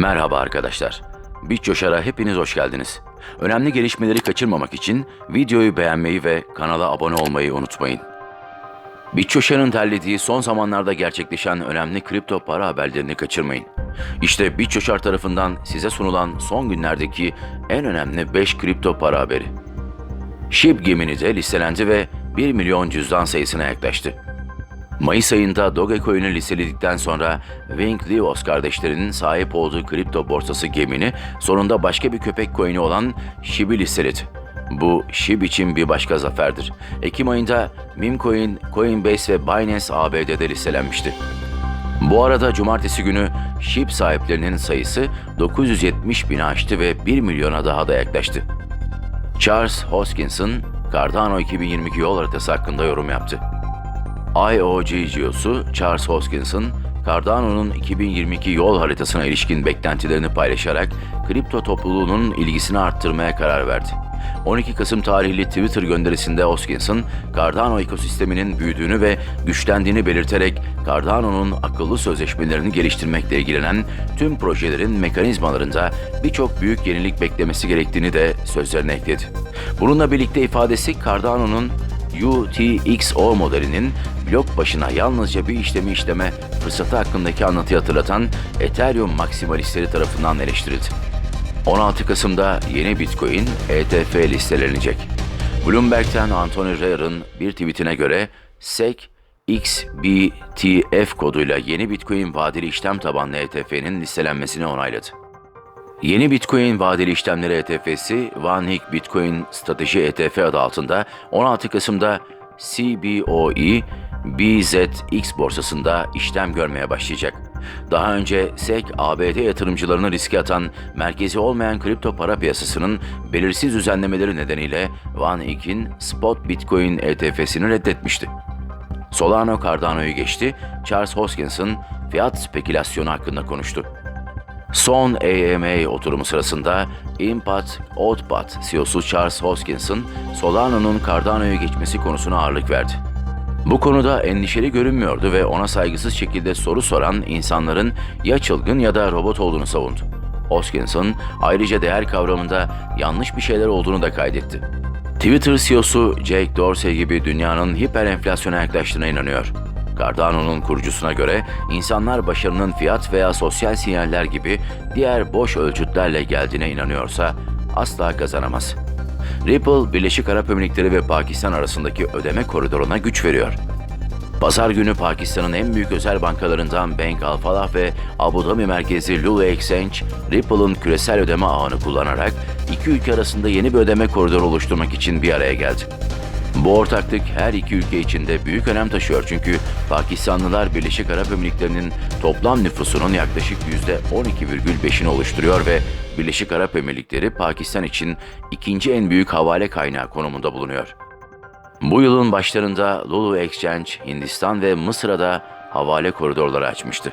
Merhaba arkadaşlar. BitCoşar'a hepiniz hoş geldiniz. Önemli gelişmeleri kaçırmamak için videoyu beğenmeyi ve kanala abone olmayı unutmayın. BitCoşar'ın derlediği son zamanlarda gerçekleşen önemli kripto para haberlerini kaçırmayın. İşte BitCoşar tarafından size sunulan son günlerdeki en önemli 5 kripto para haberi. SHIB gemini de listelendi ve 1 milyon cüzdan sayısına yaklaştı. Mayıs ayında Dogecoin'i listeledikten sonra Wing Livos kardeşlerinin sahip olduğu kripto borsası Gemini sonunda başka bir köpek coin'i olan SHIB'i listeledi. Bu SHIB için bir başka zaferdir. Ekim ayında Meme Coinbase ve Binance ABD'de listelenmişti. Bu arada cumartesi günü SHIB sahiplerinin sayısı 970 bini aştı ve 1 milyona daha da yaklaştı. Charles Hoskinson, Cardano 2022 yol haritası hakkında yorum yaptı. IOG CEO'su Charles Hoskinson, Cardano'nun 2022 yol haritasına ilişkin beklentilerini paylaşarak kripto topluluğunun ilgisini arttırmaya karar verdi. 12 Kasım tarihli Twitter gönderisinde Hoskinson, Cardano ekosisteminin büyüdüğünü ve güçlendiğini belirterek Cardano'nun akıllı sözleşmelerini geliştirmekle ilgilenen tüm projelerin mekanizmalarında birçok büyük yenilik beklemesi gerektiğini de sözlerine ekledi. Bununla birlikte ifadesi Cardano'nun UTXO modelinin blok başına yalnızca bir işlemi işleme fırsatı hakkındaki anlatıyı hatırlatan Ethereum maksimalistleri tarafından eleştirildi. 16 Kasım'da yeni Bitcoin ETF listelenecek. Bloomberg'ten Anthony Rayer'ın bir tweetine göre SEC XBTF koduyla yeni Bitcoin vadeli işlem tabanlı ETF'nin listelenmesini onayladı. Yeni Bitcoin vadeli işlemleri ETF'si Vanik Bitcoin Strateji ETF adı altında 16 Kasım'da CBOE BZX borsasında işlem görmeye başlayacak. Daha önce SEC, ABD yatırımcılarını riske atan merkezi olmayan kripto para piyasasının belirsiz düzenlemeleri nedeniyle Vanik'in Spot Bitcoin ETF'sini reddetmişti. Solano Cardano'yu geçti, Charles Hoskinson fiyat spekülasyonu hakkında konuştu. Son AMA oturumu sırasında Impact Output CEO'su Charles Hoskinson, Solano'nun Cardano'yu geçmesi konusuna ağırlık verdi. Bu konuda endişeli görünmüyordu ve ona saygısız şekilde soru soran insanların ya çılgın ya da robot olduğunu savundu. Hoskinson ayrıca değer kavramında yanlış bir şeyler olduğunu da kaydetti. Twitter CEO'su Jake Dorsey gibi dünyanın hiper enflasyona yaklaştığına inanıyor. Cardano'nun kurucusuna göre insanlar başarının fiyat veya sosyal sinyaller gibi diğer boş ölçütlerle geldiğine inanıyorsa asla kazanamaz. Ripple, Birleşik Arap Emirlikleri ve Pakistan arasındaki ödeme koridoruna güç veriyor. Pazar günü Pakistan'ın en büyük özel bankalarından Bank Al Falah ve Abu Dhabi merkezi Lulu Exchange, Ripple'ın küresel ödeme ağını kullanarak iki ülke arasında yeni bir ödeme koridoru oluşturmak için bir araya geldi. Bu ortaklık her iki ülke için de büyük önem taşıyor çünkü Pakistanlılar Birleşik Arap Emirlikleri'nin toplam nüfusunun yaklaşık %12,5'ini oluşturuyor ve Birleşik Arap Emirlikleri Pakistan için ikinci en büyük havale kaynağı konumunda bulunuyor. Bu yılın başlarında Lulu Exchange, Hindistan ve Mısır'a da havale koridorları açmıştı.